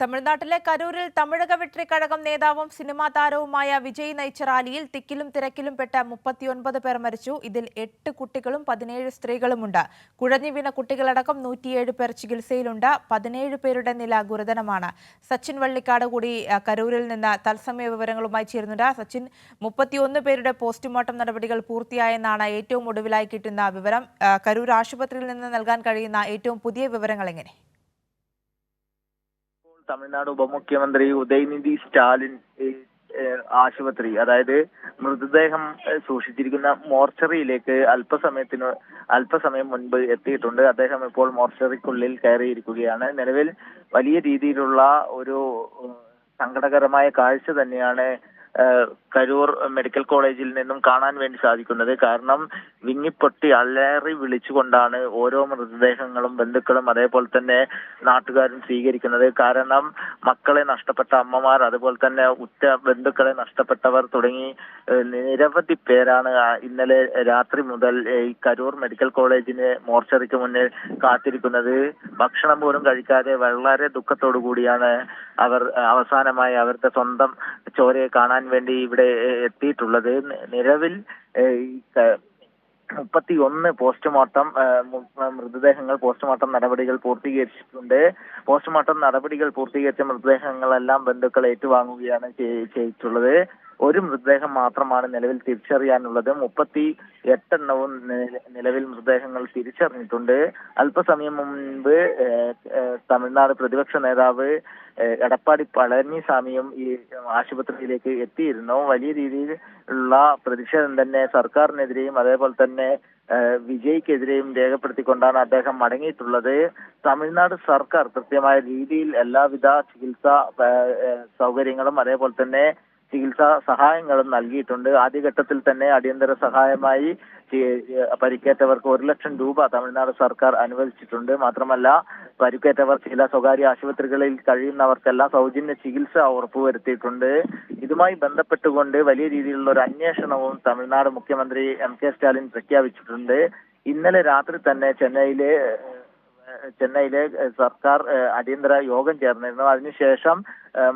തമിഴ്നാട്ടിലെ കരൂരിൽ തമിഴക വെട്രിക്കഴകം നേതാവും സിനിമാ താരവുമായ വിജയ് നയിച്ച റാലിയിൽ തിക്കിലും തിരക്കിലും പെട്ട മുപ്പത്തിയൊൻപത് പേർ മരിച്ചു. ഇതിൽ എട്ട് കുട്ടികളും പതിനേഴ് സ്ത്രീകളുമുണ്ട്. കുഴഞ്ഞു വീണ കുട്ടികളടക്കം നൂറ്റിയേഴ് പേർ ചികിത്സയിലുണ്ട്. പതിനേഴ് പേരുടെ നില ഗുരുതരമാണ്. സച്ചിൻ വള്ളിക്കാട് കൂടി കരൂരിൽ നിന്ന് തത്സമയ വിവരങ്ങളുമായി ചേരുന്നുണ്ട്. സച്ചിൻ മുപ്പത്തിയൊന്ന് പേരുടെ പോസ്റ്റ്മോർട്ടം നടപടികൾ പൂർത്തിയായെന്നാണ് ഏറ്റവും ഒടുവിലായി കിട്ടുന്ന വിവരം. കരൂർ ആശുപത്രിയിൽ നിന്ന് നൽകാൻ കഴിയുന്ന ഏറ്റവും പുതിയ വിവരങ്ങൾ എങ്ങനെ? തമിഴ്നാട് ഉപമുഖ്യമന്ത്രി ഉദയനിധി സ്റ്റാലിൻ ആശുപത്രി അതായത് മൃതദേഹം സൂക്ഷിച്ചിരിക്കുന്ന മോർച്ചറിയിലേക്ക് അല്പസമയത്തിന് അല്പസമയം മുൻപ് എത്തിയിട്ടുണ്ട്. അദ്ദേഹം ഇപ്പോൾ മോർച്ചറിക്കുള്ളിൽ കയറിയിരിക്കുകയാണ്. നിലവിൽ വലിയ രീതിയിലുള്ള ഒരു സങ്കടകരമായ കാഴ്ച തന്നെയാണ് കരൂർ മെഡിക്കൽ കോളേജിൽ നിന്നും കാണാൻ വേണ്ടി സാധിക്കുന്നത്. കാരണം വിങ്ങിപ്പൊട്ടി അലറി വിളിച്ചുകൊണ്ടാണ് ഓരോ മൃതദേഹങ്ങളും ബന്ധുക്കളും അതേപോലെ തന്നെ നാട്ടുകാരും സ്വീകരിക്കുന്നത്. കാരണം മക്കളെ നഷ്ടപ്പെട്ട അമ്മമാർ അതുപോലെ തന്നെ ഉറ്റ ബന്ധുക്കളെ നഷ്ടപ്പെട്ടവർ തുടങ്ങി നിരവധി പേരാണ് ഇന്നലെ രാത്രി മുതൽ ഈ കരൂർ മെഡിക്കൽ കോളേജിന് മോർച്ചറിക്ക് മുന്നിൽ കാത്തിരിക്കുന്നത്. ഭക്ഷണം പോലും കഴിക്കാതെ വളരെ ദുഃഖത്തോടു കൂടിയാണ് അവർ അവസാനമായി അവരുടെ സ്വന്തം ചോരയെ കാണാൻ വേണ്ടി ഇവിടെ എത്തിയിട്ടുള്ളത്. നിലവിൽ മുപ്പത്തി ഒന്ന് പോസ്റ്റ്മോർട്ടം മൃതദേഹങ്ങൾ പോസ്റ്റ്മോർട്ടം നടപടികൾ പൂർത്തീകരിച്ചിട്ടുണ്ട്. പോസ്റ്റ്മോർട്ടം നടപടികൾ പൂർത്തീകരിച്ച മൃതദേഹങ്ങളെല്ലാം ബന്ധുക്കൾ ഏറ്റുവാങ്ങുകയാണ് ചെയ്- ചെയ്തിട്ടുള്ളത്. ഒരു മൃതദേഹം മാത്രമാണ് നിലവിൽ തിരിച്ചറിയാനുള്ളത്. മുപ്പത്തി എട്ടെണ്ണവും നിലവിൽ മൃതദേഹങ്ങൾ തിരിച്ചറിഞ്ഞിട്ടുണ്ട്. അല്പസമയം മുൻപ് തമിഴ്നാട് പ്രതിപക്ഷ നേതാവ് എടപ്പാടി പളനിസ്വാമിയും ഈ ആശുപത്രിയിലേക്ക് എത്തിയിരുന്നു. വലിയ രീതിയിൽ ഉള്ള പ്രതിഷേധം തന്നെ സർക്കാരിനെതിരെയും അതേപോലെ തന്നെ വിജയ്ക്കെതിരെയും രേഖപ്പെടുത്തിക്കൊണ്ടാണ് അദ്ദേഹം മടങ്ങിയിട്ടുള്ളത്. തമിഴ്നാട് സർക്കാർ കൃത്യമായ രീതിയിൽ എല്ലാവിധ ചികിത്സാ സൗകര്യങ്ങളും അതേപോലെ തന്നെ ചികിത്സാ സഹായങ്ങളും നൽകിയിട്ടുണ്ട്. ആദ്യഘട്ടത്തിൽ തന്നെ അടിയന്തര സഹായമായി പരിക്കേറ്റവർക്ക് ഒരു ലക്ഷം രൂപ തമിഴ്നാട് സർക്കാർ അനുവദിച്ചിട്ടുണ്ട്. മാത്രമല്ല പരിക്കേറ്റവർ ചില സ്വകാര്യ ആശുപത്രികളിൽ കഴിയുന്നവർക്കെല്ലാം സൗജന്യ ചികിത്സ ഉറപ്പുവരുത്തിയിട്ടുണ്ട്. ഇതുമായി ബന്ധപ്പെട്ടുകൊണ്ട് വലിയ രീതിയിലുള്ള ഒരു അന്വേഷണവും തമിഴ്നാട് മുഖ്യമന്ത്രി എം കെ സ്റ്റാലിൻ പ്രഖ്യാപിച്ചിട്ടുണ്ട്. ഇന്നലെ രാത്രി തന്നെ ചെന്നൈയിലെ ചെന്നൈയിലെ സർക്കാർ അടിയന്തര യോഗം ചേർന്നിരുന്നു. അതിനുശേഷം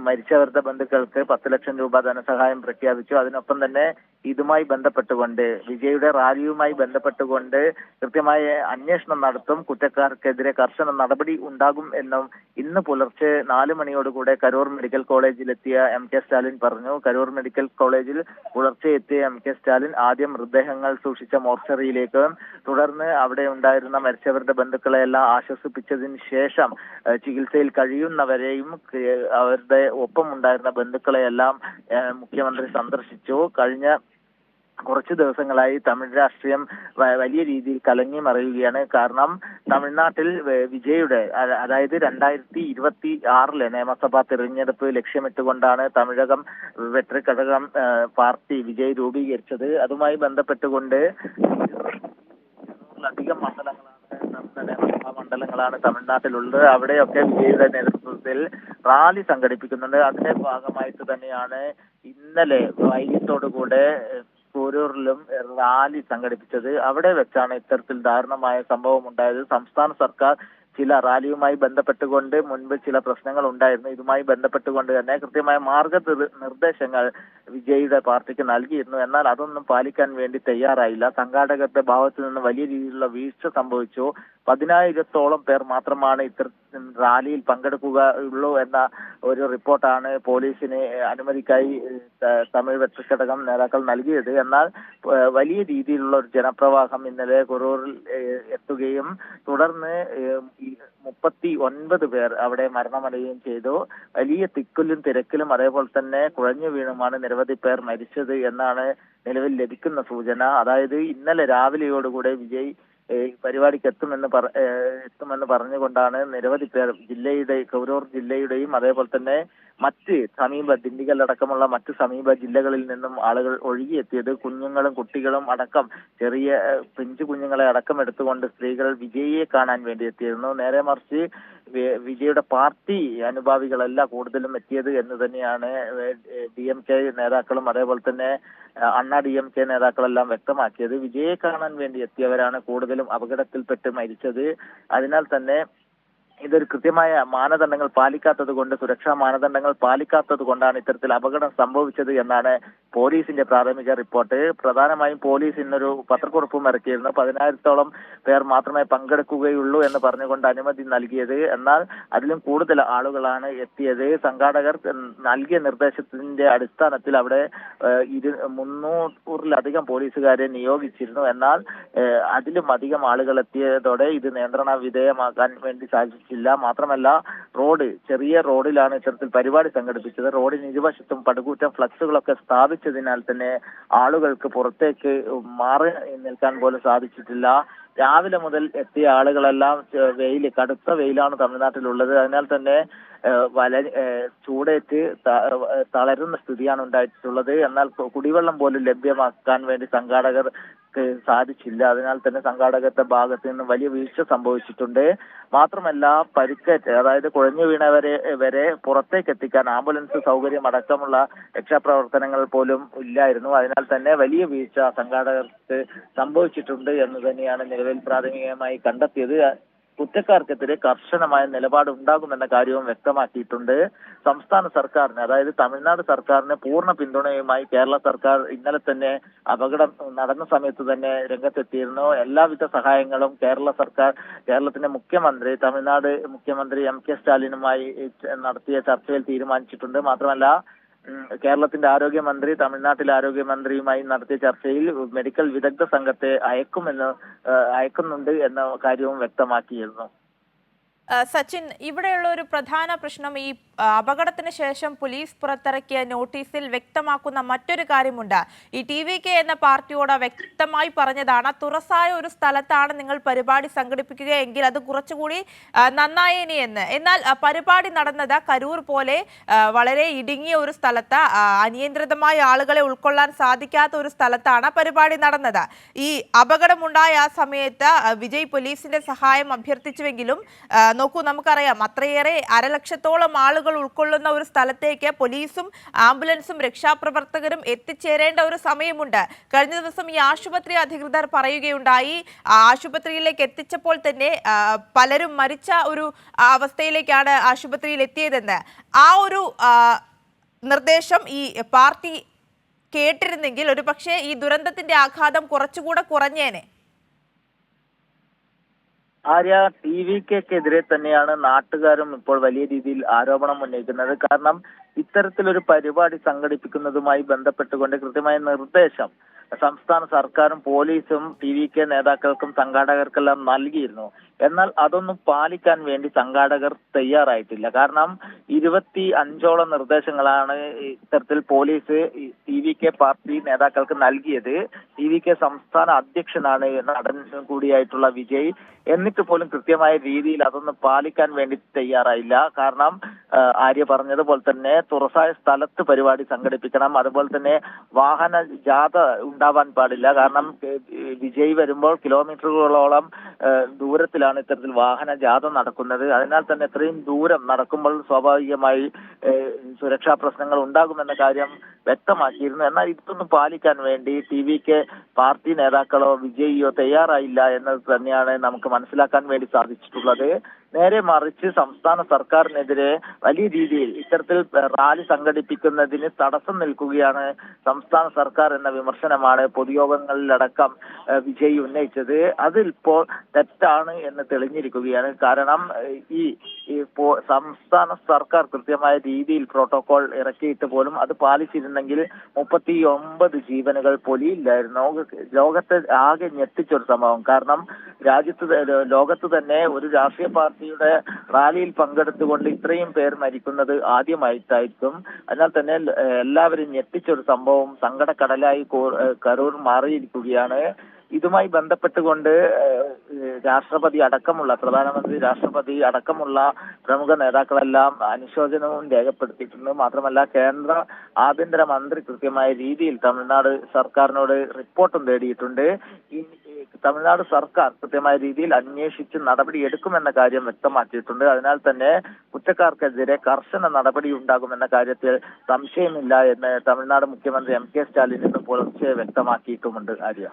മരിച്ചവരുടെ ബന്ധുക്കൾക്ക് പത്ത് ലക്ഷം രൂപ ധനസഹായം പ്രഖ്യാപിച്ചു. അതിനൊപ്പം തന്നെ ഇതുമായി ബന്ധപ്പെട്ടുകൊണ്ട് വിജയുടെ റാലിയുമായി ബന്ധപ്പെട്ടുകൊണ്ട് കൃത്യമായ അന്വേഷണം നടത്തും കുറ്റക്കാർക്കെതിരെ കർശന നടപടി ഉണ്ടാകും എന്നും ഇന്ന് പുലർച്ചെ നാല് മണിയോടുകൂടെ കരൂർ മെഡിക്കൽ കോളേജിലെത്തിയ എം കെ സ്റ്റാലിൻ പറഞ്ഞു. കരൂർ മെഡിക്കൽ കോളേജിൽ പുലർച്ചെ എത്തിയ എം കെ സ്റ്റാലിൻ ആദ്യം മൃതദേഹങ്ങൾ സൂക്ഷിച്ച മോർച്ചറിയിലേക്ക് തുടർന്ന് അവിടെ ഉണ്ടായിരുന്ന മരിച്ചവരുടെ ബന്ധുക്കളെയെല്ലാം ആശ്വസിപ്പിച്ചതിന് ശേഷം ചികിത്സയിൽ കഴിയുന്നവരെയും അവരുടെ ഒപ്പം ഉണ്ടായിരുന്ന ബന്ധുക്കളെയെല്ലാം മുഖ്യമന്ത്രി സന്ദർശിച്ചു. കഴിഞ്ഞ കുറച്ച് ദിവസങ്ങളായി തമിഴ് രാഷ്ട്രീയം വലിയ രീതിയിൽ കലങ്ങി മറിയുകയാണ്. കാരണം തമിഴ്നാട്ടിൽ വിജയുടെ അതായത് രണ്ടായിരത്തി ഇരുപത്തി ആറിലെ നിയമസഭാ തെരഞ്ഞെടുപ്പ് ലക്ഷ്യമിട്ടുകൊണ്ടാണ് തമിഴകം വെട്രിക്കഴകം പാർട്ടി വിജയ് രൂപീകരിച്ചത്. അതുമായി ബന്ധപ്പെട്ടുകൊണ്ട് അധികം മണ്ഡലങ്ങളാണ് നിയമസഭാ മണ്ഡലങ്ങളാണ് തമിഴ്നാട്ടിലുള്ളത്. അവിടെയൊക്കെ വിജയുടെ നേതൃത്വത്തിൽ റാലി സംഘടിപ്പിക്കുന്നുണ്ട്. അതിന്റെ ഭാഗമായിട്ട് തന്നെയാണ് ഇന്നലെ വൈകിട്ടോടുകൂടെ ഏഹ്, കൂരൂരിലും റാലി സംഘടിപ്പിച്ചത്. അവിടെ വെച്ചാണ് ഇത്തരത്തിൽ ദാരുണമായ സംഭവം ഉണ്ടായത് സംസ്ഥാന സർക്കാർ ചില റാലിയുമായി ബന്ധപ്പെട്ടുകൊണ്ട് മുൻപ് ചില പ്രശ്നങ്ങൾ ഉണ്ടായിരുന്നു ഇതുമായി ബന്ധപ്പെട്ടുകൊണ്ട് തന്നെ കൃത്യമായ മാർഗ നിർദ്ദേശങ്ങൾ വിജയിയുടെ പാർട്ടിക്ക് നൽകിയിരുന്നു. എന്നാൽ അതൊന്നും പാലിക്കാൻ വേണ്ടി തയ്യാറായില്ല. സംഘാടകരുടെ ഭാഗത്തു നിന്ന് വലിയ രീതിയിലുള്ള വീഴ്ച സംഭവിച്ചു. പതിനായിരത്തോളം പേർ മാത്രമാണ് ഇത്തര റാലിയിൽ പങ്കെടുക്കുക ഉള്ളൂ എന്ന ഒരു റിപ്പോർട്ടാണ് പോലീസിന് അനുമതിക്കായി തമിഴ് വെട്ടഘടകം നേതാക്കൾ നൽകിയത്. എന്നാൽ വലിയ രീതിയിലുള്ള ഒരു ജനപ്രവാഹം ഇന്നലെ കുറൂറിൽ എത്തുകയും തുടർന്ന് മുപ്പത്തി ഒൻപത് പേർ അവിടെ മരണമടയുകയും ചെയ്തു. വലിയ തിക്കിലും തിരക്കിലും അതേപോലെ തന്നെ കുഴഞ്ഞു വീണുമാണ് നിരവധി പേർ മരിച്ചത് എന്നാണ് നിലവിൽ ലഭിക്കുന്ന സൂചന. അതായത് ഇന്നലെ രാവിലെയോടുകൂടെ വിജയ് പരിപാടിക്ക് എത്തുമെന്ന് പറ എത്തുമെന്ന് പറഞ്ഞുകൊണ്ടാണ് നിരവധി പേർ ജില്ലയുടെ കൗരൂർ ജില്ലയുടെയും അതേപോലെ തന്നെ മറ്റ് സമീപ ദിണ്ടിഗൽ അടക്കമുള്ള മറ്റ് സമീപ ജില്ലകളിൽ നിന്നും ആളുകൾ ഒഴുകിയെത്തിയത് കുഞ്ഞുങ്ങളും കുട്ടികളും അടക്കം ചെറിയ പിഞ്ചു കുഞ്ഞുങ്ങളെ അടക്കം എടുത്തുകൊണ്ട് സ്ത്രീകൾ വിജയിയെ കാണാൻ വേണ്ടി എത്തിയിരുന്നു. നേരെ മറിച്ച് വിജയുടെ പാർട്ടി അനുഭാവികളല്ല കൂടുതലും എത്തിയത് എന്ന് തന്നെയാണ് ഡി എം കെ നേതാക്കളും അതേപോലെ തന്നെ അണ്ണാ ഡി എം കെ നേതാക്കളെല്ലാം വ്യക്തമാക്കിയത്. വിജയെ കാണാൻ വേണ്ടി എത്തിയവരാണ് കൂടുതലും അപകടത്തിൽപ്പെട്ട് മരിച്ചത്. അതിനാൽ തന്നെ ഇതൊരു കൃത്യമായ മാനദണ്ഡങ്ങൾ പാലിക്കാത്തത് കൊണ്ട് സുരക്ഷാ മാനദണ്ഡങ്ങൾ പാലിക്കാത്തത് കൊണ്ടാണ് ഇത്തരത്തിൽ അപകടം സംഭവിച്ചത് എന്നാണ് പോലീസിന്റെ പ്രാഥമിക റിപ്പോർട്ട്. പ്രധാനമായും പോലീസ് ഇന്നൊരു പത്രക്കുറിപ്പും ഇറക്കിയിരുന്നു. പതിനായിരത്തോളം പേർ മാത്രമേ പങ്കെടുക്കുകയുള്ളൂ എന്ന് പറഞ്ഞുകൊണ്ട് അനുമതി നൽകിയത്. എന്നാൽ അതിലും കൂടുതൽ ആളുകളാണ് എത്തിയത്. സംഘാടകർ നൽകിയ നിർദ്ദേശത്തിന്റെ അടിസ്ഥാനത്തിൽ അവിടെ ഇരു മുന്നൂറിലധികം പോലീസുകാരെ നിയോഗിച്ചിരുന്നു. എന്നാൽ അതിലും അധികം ആളുകൾ എത്തിയതോടെ ഇത് നിയന്ത്രണ വിധേയമാക്കാൻ വേണ്ടി സാധിച്ചില്ല. മാത്രമല്ല റോഡ് ചെറിയ റോഡിലാണ് ഇത്തരത്തിൽ പരിപാടി സംഘടിപ്പിച്ചത്. റോഡിന് ഇരുവശത്തും പടുകൂറ്റം ഫ്ലക്സുകളൊക്കെ സ്ഥാപിച്ചതിനാൽ തന്നെ ആളുകൾക്ക് പുറത്തേക്ക് മാറി നിൽക്കാൻ പോലും സാധിച്ചിട്ടില്ല. രാവിലെ മുതൽ എത്തിയ ആളുകളെല്ലാം വെയിൽ കടുത്ത വെയിലാണ് തമിഴ്നാട്ടിലുള്ളത്. അതിനാൽ തന്നെ വല ചൂടേറ്റ് തളരുന്ന സ്ഥിതിയാണ് ഉണ്ടായിട്ടുള്ളത്. എന്നാൽ കുടിവെള്ളം പോലും ലഭ്യമാക്കാൻ വേണ്ടി സംഘാടകർക്ക് സാധിച്ചില്ല. അതിനാൽ തന്നെ സംഘാടകരുടെ ഭാഗത്ത് നിന്ന് വലിയ വീഴ്ച സംഭവിച്ചിട്ടുണ്ട്. മാത്രമല്ല പരിക്കേറ്റ് അതായത് കുഴഞ്ഞു വീണവരെ വരെ പുറത്തേക്ക് എത്തിക്കാൻ ആംബുലൻസ് സൗകര്യം അടക്കമുള്ള രക്ഷാപ്രവർത്തനങ്ങൾ പോലും ഇല്ലായിരുന്നു. അതിനാൽ തന്നെ വലിയ വീഴ്ച സംഘാടകർക്ക് സംഭവിച്ചിട്ടുണ്ട് എന്ന് തന്നെയാണ് നിലവിൽ പ്രാഥമികമായി കണ്ടെത്തിയത്. കുറ്റക്കാർക്കെതിരെ കർശനമായ നിലപാട് ഉണ്ടാകുമെന്ന കാര്യവും വ്യക്തമാക്കിയിട്ടുണ്ട്. സംസ്ഥാന സർക്കാരിന് അതായത് തമിഴ്നാട് സർക്കാരിന് പൂർണ പിന്തുണയുമായി കേരള സർക്കാർ ഇന്നലെ തന്നെ അപകടം നടന്ന സമയത്ത് തന്നെ രംഗത്തെത്തിയിരുന്നു. എല്ലാവിധ സഹായങ്ങളും കേരള സർക്കാർ കേരളത്തിന്റെ മുഖ്യമന്ത്രി തമിഴ്നാട് മുഖ്യമന്ത്രി എം കെ സ്റ്റാലിനുമായി നടത്തിയ ചർച്ചയിൽ തീരുമാനിച്ചിട്ടുണ്ട്. മാത്രമല്ല കേരളത്തിന്റെ ആരോഗ്യമന്ത്രി തമിഴ്നാട്ടിലെ ആരോഗ്യമന്ത്രിയുമായി നടത്തിയ ചർച്ചയിൽ മെഡിക്കൽ വിദഗ്ധ സംഘത്തെ അയക്കുമെന്ന് അയക്കുന്നുണ്ട് എന്ന കാര്യവും വ്യക്തമാക്കിയിരുന്നു. സച്ചിൻ ഇവിടെയുള്ള ഒരു പ്രധാന പ്രശ്നം ഈ അപകടത്തിന് ശേഷം പോലീസ് പുറത്തിറക്കിയ നോട്ടീസിൽ വ്യക്തമാക്കുന്ന മറ്റൊരു കാര്യമുണ്ട്. ഈ ടി വി കെ എന്ന പാർട്ടിയോട് വ്യക്തമായി പറഞ്ഞതാണ് തുറസായ ഒരു സ്ഥലത്താണ് നിങ്ങൾ പരിപാടി സംഘടിപ്പിക്കുകയെങ്കിൽ അത് കുറച്ചുകൂടി നന്നായേനി എന്ന്. എന്നാൽ പരിപാടി നടന്നത് കരൂർ പോലെ വളരെ ഇടുങ്ങിയ ഒരു സ്ഥലത്ത് അനിയന്ത്രിതമായ ആളുകളെ ഉൾക്കൊള്ളാൻ സാധിക്കാത്ത ഒരു സ്ഥലത്താണ് പരിപാടി നടന്നത്. ഈ അപകടമുണ്ടായ ആ സമയത്ത് വിജയ് പോലീസിന്റെ സഹായം അഭ്യർത്ഥിച്ചുവെങ്കിലും നോക്കൂ നമുക്കറിയാം അത്രയേറെ അരലക്ഷത്തോളം ആളുകൾ ഉൾക്കൊള്ളുന്ന ഒരു സ്ഥലത്തേക്ക് പോലീസും ആംബുലൻസും രക്ഷാപ്രവർത്തകരും എത്തിച്ചേരേണ്ട ഒരു സമയമുണ്ട്. കഴിഞ്ഞ ദിവസം ഈ ആശുപത്രി അധികൃതർ പറയുകയുണ്ടായി. ആശുപത്രിയിലേക്ക് എത്തിച്ചപ്പോൾ തന്നെ പലരും മരിച്ച ഒരു അവസ്ഥയിലേക്കാണ് ആശുപത്രിയിൽ എത്തിയതെന്ന്. ആ ഒരു നിർദ്ദേശം ഈ പാർട്ടി കേട്ടിരുന്നെങ്കിൽ ഒരുപക്ഷെ ഈ ദുരന്തത്തിന്റെ ആഘാതം കുറച്ചുകൂടെ കുറഞ്ഞേനെ. ആര്യ ടി വി കെക്കെതിരെ തന്നെയാണ് നാട്ടുകാരും ഇപ്പോൾ വലിയ രീതിയിൽ ആരോപണം ഉന്നയിക്കുന്നത്. കാരണം ഇത്തരത്തിലൊരു പരിപാടി സംഘടിപ്പിക്കുന്നതുമായി ബന്ധപ്പെട്ടുകൊണ്ട് കൃത്യമായ നിർദ്ദേശം സംസ്ഥാന സർക്കാരും പോലീസും ടി വി കെ നേതാക്കൾക്കും സംഘാടകർക്കെല്ലാം നൽകിയിരുന്നു. എന്നാൽ അതൊന്നും പാലിക്കാൻ വേണ്ടി സംഘാടകർ തയ്യാറായിട്ടില്ല. കാരണം ഇരുപത്തി അഞ്ചോളം നിർദ്ദേശങ്ങളാണ് ഇത്തരത്തിൽ police T V K party നേതാക്കൾക്ക് നൽകിയത്. ടി വി കെ സംസ്ഥാന അധ്യക്ഷനാണ് നടൻ കൂടിയായിട്ടുള്ള വിജയ്. എന്നിട്ട് പോലും കൃത്യമായ രീതിയിൽ അതൊന്നും പാലിക്കാൻ വേണ്ടി തയ്യാറായില്ല. കാരണം ആര്യ പറഞ്ഞതുപോലെ തന്നെ തുറസായ സ്ഥലത്ത് പരിപാടി സംഘടിപ്പിക്കണം. അതുപോലെ തന്നെ വാഹന ജാഥ ഉണ്ടാവാൻ പാടില്ല. കാരണം വിജയ് വരുമ്പോൾ കിലോമീറ്ററുകളോളം ഏ, ദൂരത്തിലാണ് ഇത്തരത്തിൽ വാഹന ജാഥ നടക്കുന്നത്. അതിനാൽ തന്നെ ഇത്രയും ദൂരം നടക്കുമ്പോൾ സ്വാഭാവികമായി സുരക്ഷാ പ്രശ്നങ്ങൾ ഉണ്ടാകുമെന്ന കാര്യം വ്യക്തമാക്കിയിരുന്നു. എന്നാൽ ഇതൊന്നും പാലിക്കാൻ വേണ്ടി ടി വിക്ക് പാർട്ടി നേതാക്കളോ വിജയിയോ തയ്യാറായില്ല എന്നത് തന്നെയാണ് നമുക്ക് മനസ്സിലാക്കാൻ വേണ്ടി സാധിച്ചിട്ടുള്ളത്. നേരെ മറിച്ച് സംസ്ഥാന സർക്കാരിനെതിരെ വലിയ രീതിയിൽ ഇത്തരത്തിൽ റാലി സംഘടിപ്പിക്കുന്നതിന് തടസ്സം നിൽക്കുകയാണ് സംസ്ഥാന സർക്കാർ എന്ന വിമർശനമാണ് പൊതുയോഗങ്ങളിലടക്കം വിജയി ഉന്നയിച്ചത്. അതിപ്പോൾ തെറ്റാണ് എന്ന് തെളിഞ്ഞിരിക്കുകയാണ്. കാരണം ഈ സംസ്ഥാന സർക്കാർ കൃത്യമായ രീതിയിൽ പ്രോട്ടോകോൾ ഇറക്കിയിട്ട് പോലും അത് പാലിച്ചിരുന്നെങ്കിൽ മുപ്പത്തി ഒമ്പത് ജീവനുകൾ പൊലിയില്ലായിരുന്നു. ലോകത്തെ ആകെ ഞെട്ടിച്ചൊരു സംഭവം. കാരണം രാജ്യത്ത് ലോകത്ത് തന്നെ ഒരു രാഷ്ട്രീയ പാർട്ടിയുടെ റാലിയിൽ പങ്കെടുത്തുകൊണ്ട് ഇത്രയും പേർ മരിക്കുന്നത് ആദ്യമായിട്ടായിരിക്കും. എന്നാൽ തന്നെ എല്ലാവരും ഞെട്ടിച്ചൊരു സംഭവം സങ്കടക്കടലായി കരൂർ മാറിയിരിക്കുകയാണ്. ഇതുമായി ബന്ധപ്പെട്ടുകൊണ്ട് രാഷ്ട്രപതി അടക്കമുള്ള പ്രധാനമന്ത്രി രാഷ്ട്രപതി അടക്കമുള്ള പ്രമുഖ നേതാക്കളെല്ലാം അനുശോചനവും രേഖപ്പെടുത്തിയിട്ടുണ്ട്. മാത്രമല്ല കേന്ദ്ര ആഭ്യന്തര മന്ത്രി കൃത്യമായ രീതിയിൽ തമിഴ്നാട് സർക്കാരിനോട് റിപ്പോർട്ടും തേടിയിട്ടുണ്ട്. തമിഴ്നാട് സർക്കാർ കൃത്യമായ രീതിയിൽ അന്വേഷിച്ച് നടപടി എടുക്കുമെന്ന കാര്യം വ്യക്തമാക്കിയിട്ടുണ്ട്. അതിനാൽ തന്നെ കുറ്റക്കാർക്കെതിരെ കർശന നടപടി ഉണ്ടാകുമെന്ന കാര്യത്തിൽ സംശയമില്ല എന്ന് തമിഴ്നാട് മുഖ്യമന്ത്രി എം കെ സ്റ്റാലിൻ ഇന്ന് പുലർച്ചെ വ്യക്തമാക്കിയിട്ടുമുണ്ട്. ആര്യ?